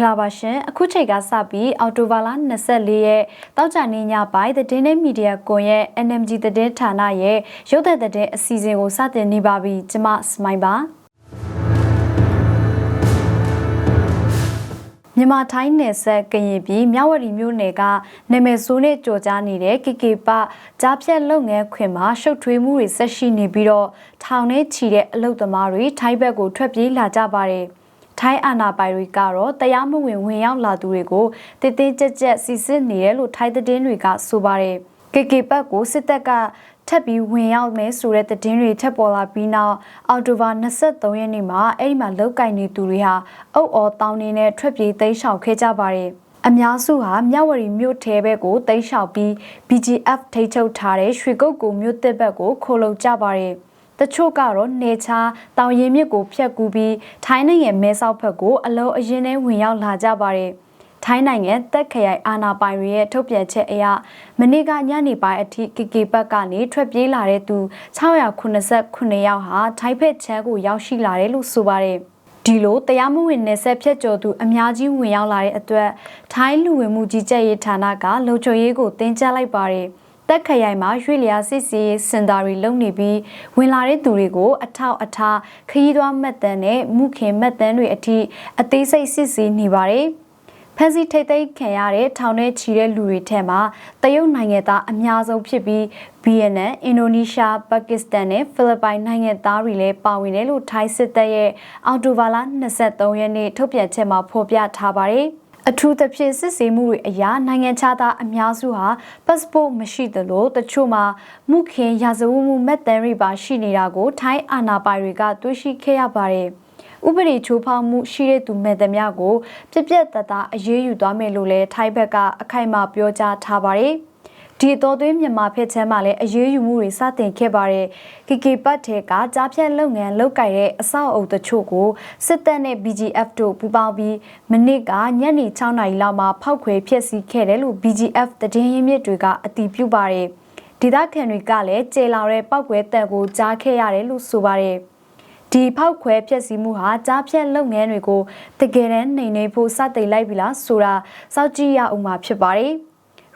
င်္ဂလာပါရှင်အခုချိန်ကစပြီးအော်တိုဘာလ24ရက်တောက်ကြနေညပိုင်းသတင်းနဲ့မီဒီယာကွန်ရဲ့ NMG သတင်းဌာနရဲ့ရုပ်သံသတင်းအစီအစဉ်ကိုစတင်နေပါပြီကျွန်မစမိုင်းပါမြန်မာထိုင်းနယ်ဆက်ကရင်ပြည်မြဝတီမြို့နယ်ကနာမည်ဆိုးနဲ့ကြော်ကြားနေတဲ့ KK ပကြားဖြတ်လုပ်ငန်းခွင်မှာရှုပ်ထွေးမှုတွေဆက်ရှိနေပြီးတော့ထောင်နဲ့ချီတဲ့အလုပ်သမားတွေထိုင်းဘက်ကိုထွက်ပြေးလာကြပါတယ်။ ထိုင်းအာဏာပိုင်တွေကတော့တရားမဝင်ဝင်ရောက်လာသူတွေကိုတည်တည်ကြက်ကြက်စီစစ်နေတယ်လို့ထိုင်းသတင်းတွေကဆိုပါတယ်။ KK ဘက်ကိုစစ်တပ်ကထပ်ပြီးဝင်ရောက်မယ်ဆိုတဲ့သတင်းတွေထပ်ပေါ်လာပြီးနောက်အော်တိုဘာ23ရက်နေ့မှာအဲ့ဒီမှာလောက်ကင်နေသူတွေဟာအုပ်အော်တောင်းနေနဲ့ထွက်ပြေးသိမ်းရှောင်ခဲ့ကြပါတယ်။အများစုဟာမြဝတီမြို့ထဲဘက်ကိုတိတ်လျှောက်ပြီး BGF ထိချုပ်ထားတဲ့ရွှေကုတ်ကူမြို့တစ်ဘက်ကိုခိုလုံကြပါတယ်။ တချို့ကတော့နေချာတောင်ရင်မြစ်ကိုဖျက်ကူးပြီးထိုင်းနိုင်ငံမဲဆောက်ဘက်ကိုအလုံးအရင်နဲ့ဝင်ရောက်လာကြပါတယ်။ထိုင်းနိုင်ငံတက်ခရိုင်အာနာပိုင်တွေရဲ့ထုတ်ပြန်ချက်အရမနေ့ကညနေပိုင်းအထိကီကီဘက်ကနေထွက်ပြေးလာတဲ့သူ689ယောက်ဟာထိုင်းဘက်ချမ်းကိုရောက်ရှိလာတယ်လို့ဆိုပါတယ်။ဒီလိုတရားမဝင်နယ်ဆက်ဖြတ်ကျော်သူအများကြီးဝင်ရောက်လာတဲ့အတွက်ထိုင်းလူဝင်မှုကြီးကြပ်ရေးဌာနကလုံခြုံရေးကိုတင်ကြလိုက်ပါတယ်။ တက်ခရိုင်မှာရွှေလျာစစ်စီစင်တာတွေလုံနေပြီးဝင်လာတဲ့သူတွေကိုအထောက်အထားခရီးသွားမှတ်တမ်းနဲ့မှုခင်မှတ်တမ်းတွေအထိအသေးစိတ်စစ်ဆေးနေပါတယ်ဖန်စီထိတ်သိမ်းခံရတဲ့ထောင်ထဲချီတဲ့လူတွေထဲမှာတရုတ်နိုင်ငံသားအများဆုံးဖြစ်ပြီးဗီယက်နမ်၊အင်ဒိုနီးရှား၊ပါကစ္စတန်နဲ့ဖိလစ်ပိုင်နိုင်ငံသားတွေလည်းပါဝင်တယ်လို့ထိုင်းစစ်တပ်ရဲ့အော်တိုဘာလ23ရက်နေ့ထုတ်ပြန်ချက်မှာဖော်ပြထားပါတယ်။ အထူးသဖြင့်စစ်ဆေးမှုတွေအရာနိုင်ငံခြားသားအများစုဟာ passport မရှိသလိုတချို့မှာမှုခင်ရာဇဝတ်မှုမဲ့တမ်းတွေပါရှိနေတာကို ထိုင်းအာဏာပိုင်တွေကတွေ့ရှိခဲ့ရပါတယ်။ဥပဒေချိုးဖောက်မှုရှိတဲ့သူမဲ့သမျှကို ပြက်ပြက်တသားအရေးယူသွားမယ်လို့လည်းထိုင်းဘက်ကအခိုင်အမာပြောကြားထားပါတယ်။ ဒီတော်သွင်းမြန်မာဖက်ချမ်းမှာလည်းအရေးယူမှုတွေစတင်ခဲ့ပါတယ်။ KK ပတ်ထဲကကြားဖြတ်လုပ်ငန်းလုပ်ကိုင်တဲ့အဆောက်အုံတချို့ကိုစစ်တပ်နဲ့ BGF တို့ပူးပေါင်းပြီးမနစ်ကညနေ6နာရီလောက်မှာဖောက်ခွဲဖျက်ဆီးခဲ့တယ်လို့ BGF တည်င်းရင်းမြစ်တွေကအတည်ပြုပါတယ်။ဒေသခံတွေကလည်းကျေလာတဲ့ပောက်ကွဲတန်ကိုကြားခဲ့ရတယ်လို့ဆိုပါတယ်။ဒီဖောက်ခွဲဖျက်ဆီးမှုဟာကြားဖြတ်လုပ်ငန်းတွေကိုတကယ်တမ်းနှိမ်နှင်းဖို့စတင်လိုက်ပြီလားဆိုတာစောင့်ကြည့်ရအောင်မှာဖြစ်ပါတယ်။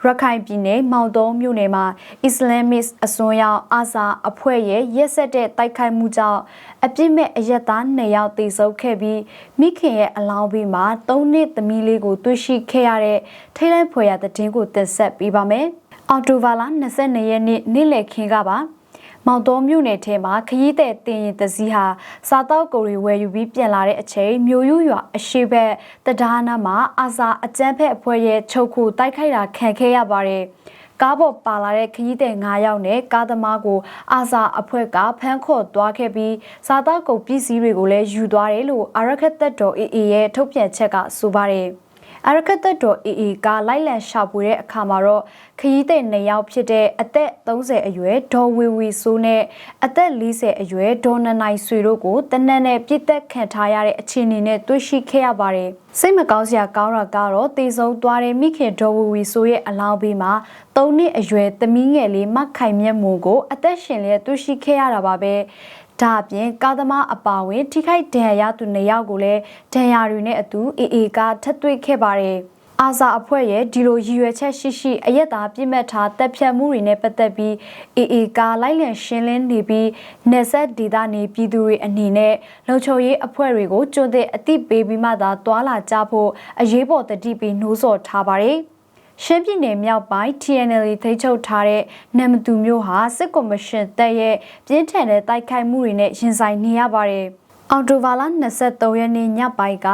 ရခိုင်ပြည်နယ်မောင်တုံးမြို့နယ်မှာအစ္စလာမစ်အစွန်းရောက်အာဇာအဖွဲ့ရဲ့ရက်ဆက်တဲ့တိုက်ခိုက်မှုကြောင့်အပြစ်မဲ့အရက်သား2ယောက်သေဆုံးခဲ့ပြီးမိခင်ရဲ့အလောင်းဘေးမှာ3နှစ်သမီးလေးကိုတွေ့ရှိခဲ့ရတဲ့ထိလိုက်ဖွယ်ရတဲ့တင်ကိုတင်ဆက်ပေးပါမယ်။အော်တိုဗာလာ22ရက်နေ့နေ့လယ်ခင်းကပါ မောင်တော်မြို့နယ်ထဲမှာခရီးတဲ့တင်ရင်တစည်းဟာစားတောက်ကိုတွေဝယ်ယူပြီးပြန်လာတဲ့အချိန်မျိုးယူရွာအရှိဘက်တဒါနာမှာအာစာအကျန်းဖက်အဖွဲ့ရဲ့ချုပ်ခုတိုက်ခိုက်တာခံခဲ့ရပါတယ်။ကားပေါ်ပါလာတဲ့ခရီးသည်9ယောက်နဲ့ကားသမားကိုအာစာအဖွဲ့ကဖမ်းခေါ်သွားခဲ့ပြီးစားတောက်ကုန်ပစ္စည်းတွေကိုလည်းယူသွားတယ်လို့အာရခတ်သက်တော် AA ရဲ့ထုတ်ပြန်ချက်ကဆိုပါတယ်။ အရကတ်တော် AA ကလိုက်လံရှာဖွေတဲ့အခါမှာတော့ခရီးသည်နှစ်ယောက်ဖြစ်တဲ့အသက်30အရွယ်ဒေါ်ဝေဝေဆိုးနဲ့အသက်40အရွယ်ဒေါ်နနိုင်ဆွေတို့ကိုတနက်နဲ့ပြစ်တက်ခံထားရတဲ့အခြေအနေနဲ့တွေ့ရှိခဲ့ရပါတယ်။စိတ်မကောင်းစရာကောင်းတာကတော့တေဆုံးသွားတဲ့မိခင်ဒေါ်ဝေဝေဆိုးရဲ့အလောင်းဘေးမှာ၃နှစ်အရွယ်သမီးငယ်လေးမခိုင်မြတ်မွန်ကိုအသက်ရှင်လျက်တွေ့ရှိခဲ့ရတာပါပဲ။ ဒါအပြင်ကာသမားအပါဝင် ထိခိုက်ဒဏ်ရာရသူနှစ်ယောက်ကိုလည်းဒဏ်ရာတွေနဲ့အတူအေအေကထပ်တွေ့ခဲ့ပါတယ်။အာဇာအဖွဲ့ရဲ့ဒီလိုရည်ရွယ်ချက်ရှိရှိအယက်သားပြစ်မှတ်ထားတပ်ဖြတ်မှုတွေနဲ့ပတ်သက်ပြီးအေအေကလိုက်လံရှင်းလင်းနေပြီးနေဆက်ဒေသနေပြည်သူတွေအနေနဲ့လုံခြုံရေးအဖွဲ့တွေကိုကြိုတဲ့အသိပေးပြီးမှသာတွာလာကြဖို့အရေးပေါ်တတိပြီးနှိုးဆော်ထားပါတယ်။ ရှမ်းပြည်နယ်မြောက်ပိုင်း TNL ထိချုပ်ထားတဲ့နမ်မတူမျိုးဟာစစ်ကော်မရှင်တပ်ရဲ့ပြင်းထန်တဲ့တိုက်ခိုက်မှုတွေနဲ့ရင်ဆိုင်နေရပါတယ်။အော်တိုဗာလာ23ရက်နေ့ညပိုင်းက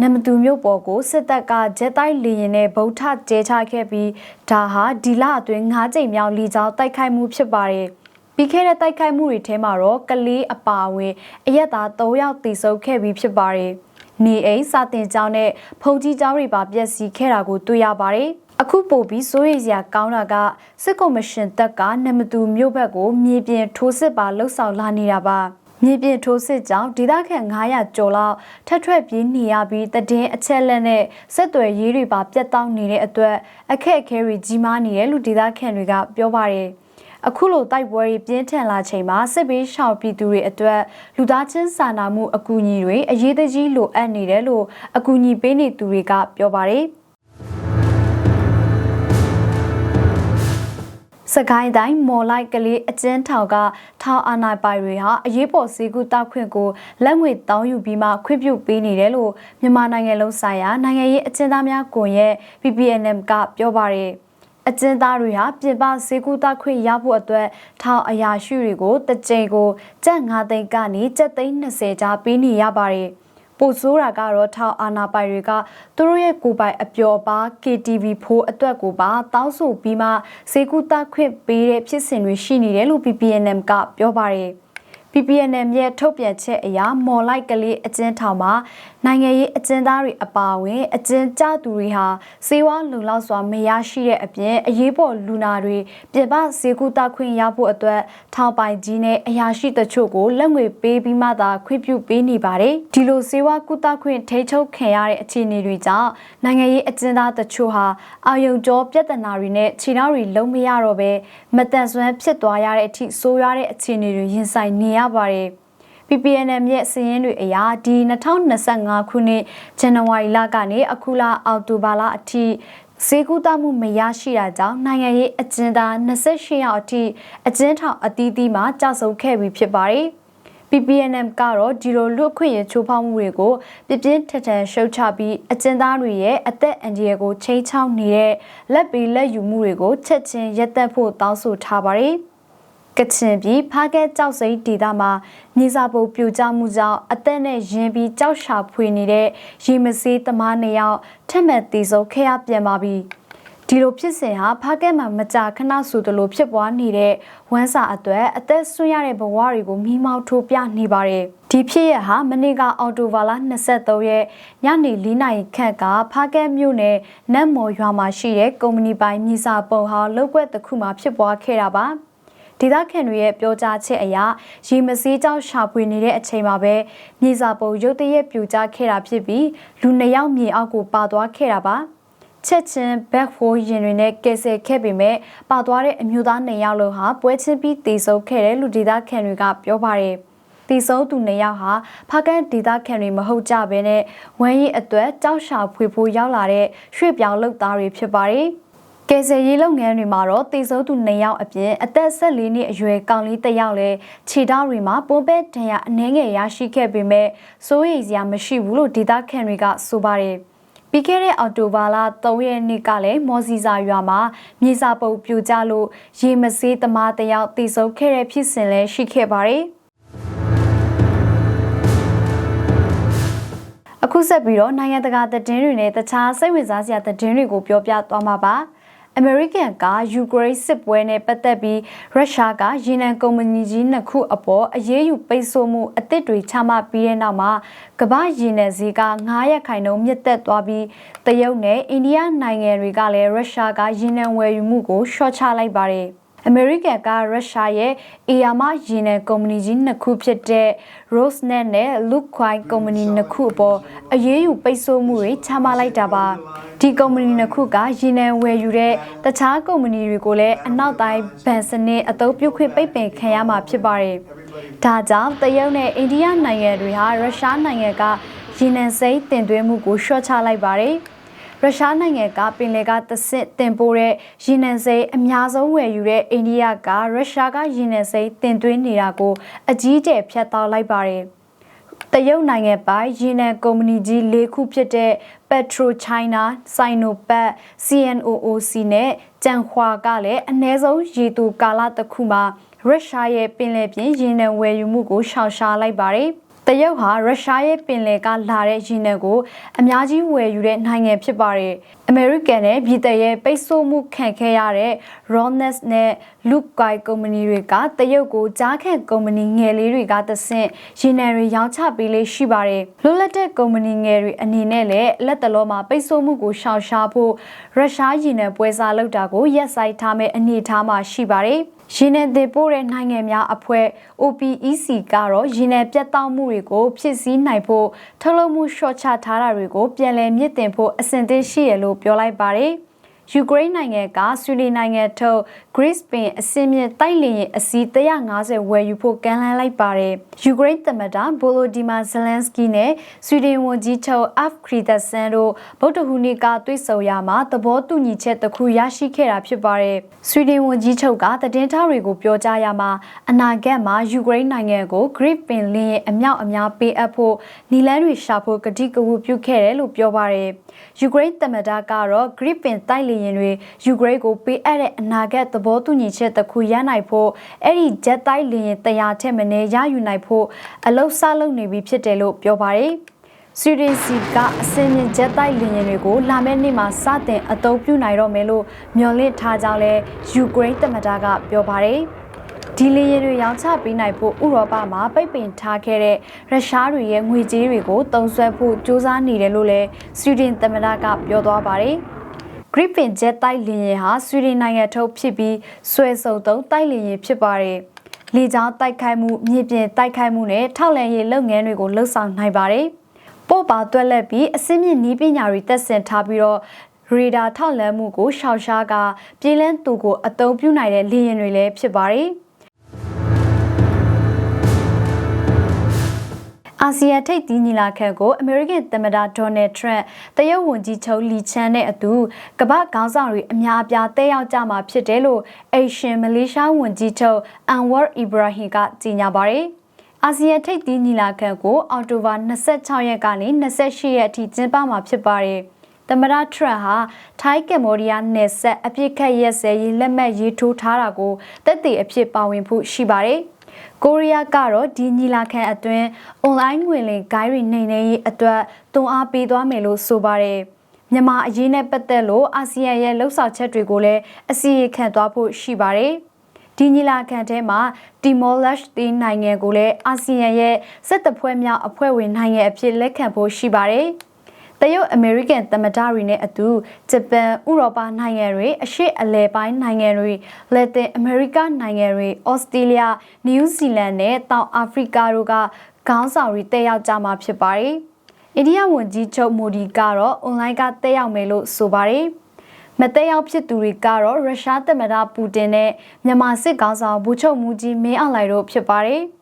နမတူမြို့ပေါ်ကိုစစ်တပ်ကဂျက်တိုက်လေယာဉ်နဲ့ဗုံးထကျဲချခဲ့ပြီးဒါဟာဒီလအတွင်း၅ကြိမ်မြောက်လီကြောင်းတိုက်ခိုက်မှုဖြစ်ပါတယ်။ပြီးခဲ့တဲ့တိုက်ခိုက်မှုတွေထဲမှာတော့ကလေးအပါအဝင်အရက်သား၃ယောက်သေဆုံးခဲ့ပြီးဖြစ်ပါတယ်။နေအိမ်စာတင်ကျောင်းနဲ့ဖုန်ကြီးကျောင်းတွေပါပျက်စီးခဲ့တာကိုတွေ့ရပါတယ်။ အခုပို့ပြီးစိုးရိမ်စရာကောင်းတာကစစ်ကော်မရှင်တပ်ကနမတူမြို့ဘက်ကိုမြေပြင်ထိုးစစ်ပါလှုပ်ဆောင်လာနေတာပါမြေပြင်ထိုးစစ်ကြောင့်ဒေသခံ900ကျော်လောက်ထပ်ထွက်ပြေးနေရပြီးတည်င်းအချက်လက်နဲ့ဆက်သွယ်ရေးတွေပါပြတ်တောက်နေတဲ့အတွက်အခက်အခဲတွေကြီးမားနေတယ်လို့ဒေသခံတွေကပြောပါတယ်အခုလိုတိုက်ပွဲတွေပြင်းထန်လာချိန်မှာစစ်ဘေးရှောင်ပြည်သူတွေအတွက်လူသားချင်းစာနာမှုအကူအညီတွေအရေးတကြီးလိုအပ်နေတယ်လို့အကူအညီပေးနေသူတွေကပြောပါတယ်။ စကိုင်းတိုင်းမော်လိုက်ကလေးအကျဉ်းထောင်ကထောင်အာဏာပိုင်တွေဟာအရေးပေါ်စီကူတောက်ခွင့်ကိုလက်ငွေတောင်းယူပြီးမှခွင့်ပြုပေးနေတယ်လို့မြန်မာနိုင်ငံလုံးဆိုင်ရာနိုင်ငံရေးအကျဉ်းသားများကွန်ရက် PPNM ကပြောပါတယ်အကျဉ်းသားတွေဟာပြင်ပဈေးကူတောက်ခွင့်ရဖို့အတွက်ထောင်အရာရှိတွေကိုတကြိမ်ကိုကျပ်9သိန်းကနေကျပ်သိန်း20ကြားပေးနေရပါတယ်။ ပိုဆိုးတာကတော့ထောင်အာနာပိုင်တွေကသူတို့ရဲ့ကိုယ်ပိုင်အပျော်ပါ KTV ဖိုးအတွက်ကိုပါတောင်းဆိုပြီးမှဈေးကူတာခွင့်ပေးတဲ့ဖြစ်စဉ်တွေရှိနေတယ်လို့ PPNM ကပြောပါတယ်။ PPNM ရဲ့ထုတ်ပြန်ချက်အရမော်လိုက်ကလေးအကျဉ်းထောင်မှာနိုင်ငံရေးအကျဉ်းသားတွေအပါအဝင်အကျဉ်းကျသူတွေဟာစေဝါလုံလောက်စွာမရရှိတဲ့အပြင်အရေးပေါ်လူနာတွေပြင်ပဈေးကူတာခွင့်ရဖို့အတွက်ထောင်ပိုင်ကြီးနဲ့အရာရှိတချို့ကိုလက်ငွေပေးပြီးမှသာခွင့်ပြုပေးနေပါတယ်ဒီလိုစေဝါကူတာခွင့်ထိချုပ်ခံရတဲ့အခြေအနေတွေကြောင့်နိုင်ငံရေးအကျဉ်းသားတချို့ဟာအာယုံကြောပြဿနာတွေနဲ့ခြေနှောက်တွေလုံးမရတော့ပဲမတန်ဆွမ်းဖြစ်သွားရတဲ့အထိဆိုးရတဲ့အခြေအနေတွေရင်ဆိုင်နေရပါတယ်။ PPNM ရဲ့စည်ရင်းတွေအရဒီ2025ခုနှစ်ဇန်နဝါရီလကနေအခုလအောက်တိုဘာလအထိဈေးကူးတမှုမရရှိတာကြောင့်နိုင်ငံရေးအကျဉ်းသား28ယောက်အထိအကျဉ်းထောင်အသီးသီးမှာကြာဆုံးခဲ့ပြီဖြစ်ပါတယ်။ PPNM ကတော့ဒီလိုလူအခွင့်အရေးချိုးဖောက်မှုတွေကိုပြပြင်းထန်ထန်ရှုတ်ချပြီးအကျဉ်းသားတွေရဲ့အသက်အန္တရာယ်ကိုချိန်ချောက်နေတဲ့လက်ပြီးလက်ယူမှုတွေကိုချက်ချင်းရပ်တန့်ဖို့တောင်းဆိုထားပါတယ်။ ကချင်ပြည်ဖားကဲကြောက်စိတ်ဒေသမှာမြေစာပုံပြိုကျမှုကြောင့်အသက်နဲ့ရင်ပြီးကြောက်ရှာဖွေနေတဲ့ရေမစေးသမားနှစ်ယောက်ထက်မဲ့တည်ဆုံးခဲ့ရပြန်ပါပြီဒီလိုဖြစ်စဉ်ဟာဖားကဲမှာမကြာခဏဆိုသလိုဖြစ်ပွားနေတဲ့ဝမ်းစာအတွက်အသက်ဆွရတဲ့ဘဝတွေကိုမိမောက်ထိုးပြနေပါတယ်ဒီဖြစ်ရဟာမနေ့ကအော်တိုဘာလ23ရက်ညနေ4နာရီခန့်ကဖားကဲမြို့နယ်နတ်မော်ရွာမှာရှိတဲ့ကုမ္ပဏီပိုင်မြေစာပုံဟာလောက်ွက်တစ်ခုမှာဖြစ်ပွားခဲ့တာပါ။ ဒေသခံတွေရဲ့ပြောကြားချက်အရရေမစည်းကြောင်းရှာဖွေနေတဲ့အချိန်မှာပဲမြေစာပုံရုတ်တရက်ပြူကျခဲ့တာဖြစ်ပြီးလူနှစ်ယောက်မြေအောက်ကိုပါသွားခဲ့တာပါချက်ချင်းဘက်ဖိုးရင်တွေနဲ့ကယ်ဆယ်ခဲ့ပေမဲ့ပါသွားတဲ့အမျိုးသားနှစ်ယောက်လုံးဟာပွဲချင်းပြီးတည်ဆုံခဲ့တယ်လို့ဒေသခံတွေကပြောပါတယ်တည်ဆုံသူနှစ်ယောက်ဟာဖကန်ဒေသခံတွေမဟုတ်ကြဘဲနဲ့ဝမ်းရည်အတွက်ကြောက်ရှာဖွေဖို့ရောက်လာတဲ့ရွှေ့ပြောင်းလုပ်သားတွေဖြစ်ပါတယ်။ ကယ်ဆယ်ရေးလုပ်ငန်းတွေမှာတော့တည်ဆိုးသူ2ယောက်အပြင်အသက်14နှစ်အရွယ်ကောင်လေးတစ်ယောက်လည်းခြေထောက်တွေမှာပိုးပဲဒဏ်ရာအနှဲငယ်ရရှိခဲ့ပေမဲ့စိုးရိမ်စရာမရှိဘူးလို့ဒေသခံတွေကဆိုပါတယ်ပြီးခဲ့တဲ့အော်တိုဘာလ3ရက်နေ့ကလည်းမော်စီစာရွာမှာမြေစာပုတ်ပြိုကျလို့ရေမစေးသမားတယောက်တည်ဆုံခဲ့တဲ့ဖြစ်စဉ်လည်းရှိခဲ့ပါတယ်အခုဆက်ပြီးတော့နိုင်ငံတကာသတင်းတွေနဲ့တခြားစိတ်ဝင်စားစရာသတင်းတွေကိုပြောပြသွားမှာပါ။ အမေရိကန်ကယူကရိန်းစစ်ပွဲနဲ့ပတ်သက်ပြီးရုရှားကရေနံကုမ္ပဏီကြီးနှစ်ခုအပေါ်အရေးယူပိတ်ဆို့မှုအသစ်တွေချမှတ်ပြီးတဲ့နောက်မှာကမ္ဘာရေနံဈေးက9ရက်ခိုင်နှုန်းမြင့်တက်သွားပြီးတရုတ်နဲ့အိန္ဒိယနိုင်ငံတွေကလည်းရုရှားကရေနံဝယ်ယူမှုကိုရှော့ချလိုက်ပါတယ် အမေရိကန်ကရုရှားရဲ့အေယာမရေနံကုမ္ပဏီကြီးနှစ်ခုဖြစ်တဲ့ Rosneft နဲ့ Lukoil ကုမ္ပဏီနှစ်ခုအပေါ်အရေးယူပိတ်ဆို့မှုတွေချမှတ်လိုက်တာပါဒီကုမ္ပဏီနှစ်ခုကရေနံဝယ်ယူတဲ့တခြားကုမ္ပဏီတွေကိုလည်းအနောက်တိုင်းဗန်စနစ်အသုံးပြုခွင့်ပိတ်ပင်ခံရမှာဖြစ်ပါတယ်ဒါကြောင့်တရုတ်နဲ့အိန္ဒိယနိုင်ငံတွေဟာရုရှားနိုင်ငံကရေနံစိမ်းတင်သွင်းမှုကိုလျှော့ချလိုက်ပါတယ်။ ရုရှားနိုင်ငံကပင်လယ်ကတဆင့်တင်ပို့တဲ့ရေနံစိမ်းအများဆုံးဝယ်ယူတဲ့အိန္ဒိယကရုရှားကရေနံစိမ်းတင်သွင်းနေတာကိုအကြီးအကျယ်ဖျက်တောက်လိုက်ပါတယ်။တရုတ်နိုင်ငံပိုင်ရေနံကုမ္ပဏီကြီး၄ခုဖြစ်တဲ့ Petro China, Sinopac, CNOOC နဲ့ကြံခွာကလည်းအ ਨੇ ဆုံးရေတူကာလတစ်ခုမှာရုရှားရဲ့ပင်လယ်ပြင်ရေနံဝယ်ယူမှုကိုရှောင်ရှားလိုက်ပါတယ်။ တရုတ်ဟာရုရှားရဲ့ပင်လယ်ကလာတဲ့ရေနံကိုအများကြီးဝယ်ယူတဲ့နိုင်ငံဖြစ်ပါတယ်။ အမေရိကန်နဲ့ပြည်သက်ရဲ့ပိတ်ဆို့မှုခံခဲ့ရတဲ့ Ronex နဲ့ Lukoil ကုမ္ပဏီတွေကတရုတ်ကိုကြားခံကုမ္ပဏီငယ်လေးတွေကတဆင့်ရေနံတွေရောင်းချပေးလေးရှိပါတယ်။လွတ်လပ်တဲ့ကုမ္ပဏီငယ်တွေအနေနဲ့လည်းလက်တလောမှာပိတ်ဆို့မှုကိုရှောင်ရှားဖို့ရုရှားရေနံပွဲစားလုပ်တာကိုရပ်ဆိုင်းထားမဲ့အနေအထားမှာရှိပါတယ်။ရေနံတင်ပို့တဲ့နိုင်ငံများအဖွဲ့ OPEC ကတော့ရေနံပြတ်တောက်မှုတွေကိုဖြစ်စည်းနိုင်ဖို့ထုတ်လုပ်မှုရှော့ချထားတာတွေကိုပြန်လည်မြင့်တင်ဖို့အဆင်သင့်ရှိရလို့ပြောလိုက်ပါတယ်။ယူကရိန်းနိုင်ငံကဆွီဒင်နိုင်ငံထုတ် Greece ပင်အစင်းမြင့်တိုက်လျင်အစီး150ဝယ်ယူဖို့ကမ်းလှမ်းလိုက်ပါတယ်။ယူကရိန်းသမ္မတဗိုလိုဒီမာဇလန်စကီနဲ့ဆွီဒင်ဝန်ကြီးချုပ်အဖ်ခရီဒဆန်တို့ဗုဒ္ဓဟူးနေ့ကတွေ့ဆုံရမှာသဘောတူညီချက်တစ်ခုရရှိခဲ့တာဖြစ်ပါတယ်။ဆွီဒင်ဝန်ကြီးချုပ်ကသတင်းထောက်တွေကိုပြောကြားရမှာအနာဂတ်မှာယူကရိန်းနိုင်ငံကို Greek ပင်လင်းရဲ့အမြောက်အများပေးအပ်ဖို့နီလန်းတွေရှာဖို့ကတိကဝတ်ပြုခဲ့တယ်လို့ပြောပါတယ်။ယူကရိန်းသမ္မတကတော့ Greek ပင်တိုက်လေရင်တွေယူကရိန်းကိုပေးအပ်တဲ့အနာဂတ်သဘောတူညီချက်တစ်ခုရနိုင်ဖို့အဲ့ဒီဂျက်တိုက်လေရင်တရားထက်မနည်းရယူနိုင်ဖို့အလုပ်စလုပ်နေပြီဖြစ်တယ်လို့ပြောပါတယ်။ဆွီဒင်စီကအစင်းမြင့်ဂျက်တိုက်လေယာဉ်တွေကိုလာမယ့်နေ့မှာစတင်အသုံးပြုနိုင်တော့မယ်လို့မျှော်လင့်ထားကြောင်းလည်းယူကရိန်းသမ္မတကပြောပါတယ်။ ဒီလေယာဉ်တွေရောင်းချပေးနိုင်ဖို့ဥရောပမှာပိတ်ပင်ထားခဲ့တဲ့ရုရှားတွေရဲ့ငွေကြေးတွေကိုတုံးဆွဲဖို့စ조사နေတယ်လို့လည်းဆွီဒင်သမ္မတကပြောသွားပါတယ်။ Griffin Jet တိုက်လေယာဉ်ဟာဆွီဒင်နိုင်ငံထုတ်ဖြစ်ပြီးဆွဲစုံသုံးတိုက်လေယာဉ်ဖြစ်ပါတယ်။လေကြောင်းတိုက်ခိုက်မှုမြေပြင်တိုက်ခိုက်မှုနဲ့ထောက်လန့်ရေးလုပ်ငန်းတွေကိုလှုပ်ဆောင်နိုင်ပါတယ်။ပို့ပါတွက်လက်ပြီးအစင်းမြင့်နီးပညာတွေတက်ဆင်ထားပြီးတော့ရေဒါထောက်လန့်မှုကိုရှောင်ရှားကပြည်လန်းသူကိုအသုံးပြုနိုင်တဲ့လေယာဉ်တွေလည်းဖြစ်ပါတယ်။ အာဆီယံထိပ်သီးညီလာခံကိုအမေရိကန်သမ္မတဒေါ်နယ်ထရန့်တရုတ်ဝန်ကြီးချုပ်လီချန်နဲ့အတူကမ္ဘာခေါင်းဆောင်တွေအများအပြားတက်ရောက်ကြမှာဖြစ်တယ်လို့အေရှင်မလေးရှားဝန်ကြီးချုပ်အန်ဝါအီဘရာဟင်ကကြေညာပါတယ်။အာဆီယံထိပ်သီးညီလာခံကိုအောက်တိုဘာ26ရက်ကနေ28ရက်အထိကျင်းပမှာဖြစ်ပါတယ်။သမ္မတထရန့်ဟာထိုင်းကမ္ဘောဒီးယားနယ်စပ်အပြစ်ခတ်ရက်စဲရေးလက်မှတ်ရေးထိုးထားတာကိုတက်တည်အဖြစ်ပါဝင်ဖို့ရှိပါတယ်။ ကိုရီးယားကတော့ဒီညီလာခံအတွင်းအွန်လိုင်းငွေလိမ်ဂိုင်းတွေနှိမ်နှင်းရေးအတွက်တွန်းအားပေးသွားမယ်လို့ဆိုပါတယ်မြန်မာအရေးနဲ့ပတ်သက်လို့အာဆီယံရဲ့လှုပ်ဆောင်ချက်တွေကိုလည်းအစီအခံသွားဖို့ရှိပါတယ်ဒီညီလာခံထဲမှာတီမောလက်တီနိုင်ငံကိုလည်းအာဆီယံရဲ့စစ်တပ်ဖွဲ့များအဖွဲ့ဝင်နိုင်ငံအဖြစ်လက်ခံဖို့ရှိပါတယ်။ တရုတ်အမေရိကန်သမ္မတတွေနဲ့အတူဂျပန်ဥရောပနိုင်ငံတွေအရှေ့အလယ်ပိုင်းနိုင်ငံတွေလက်တင်အမေရိကနိုင်ငံတွေဩစတြေးလျနယူးဇီလန်နဲ့တောင်အာဖရိကတို့ကခေါင်းဆောင်တွေတက်ရောက်ကြမှာဖြစ်ပါတယ်။အိန္ဒိယဝန်ကြီးချုပ်မိုဒီကတော့အွန်လိုင်းကတက်ရောက်မယ်လို့ဆိုပါတယ်။မတက်ရောက်ဖြစ်သူတွေကတော့ရုရှားသမ္မတပူတင်နဲ့မြန်မာစစ်ကောင်ဆောင်ဘူချုပ်မူကြီးမင်းအောင်လှိုင်တို့ဖြစ်ပါတယ်။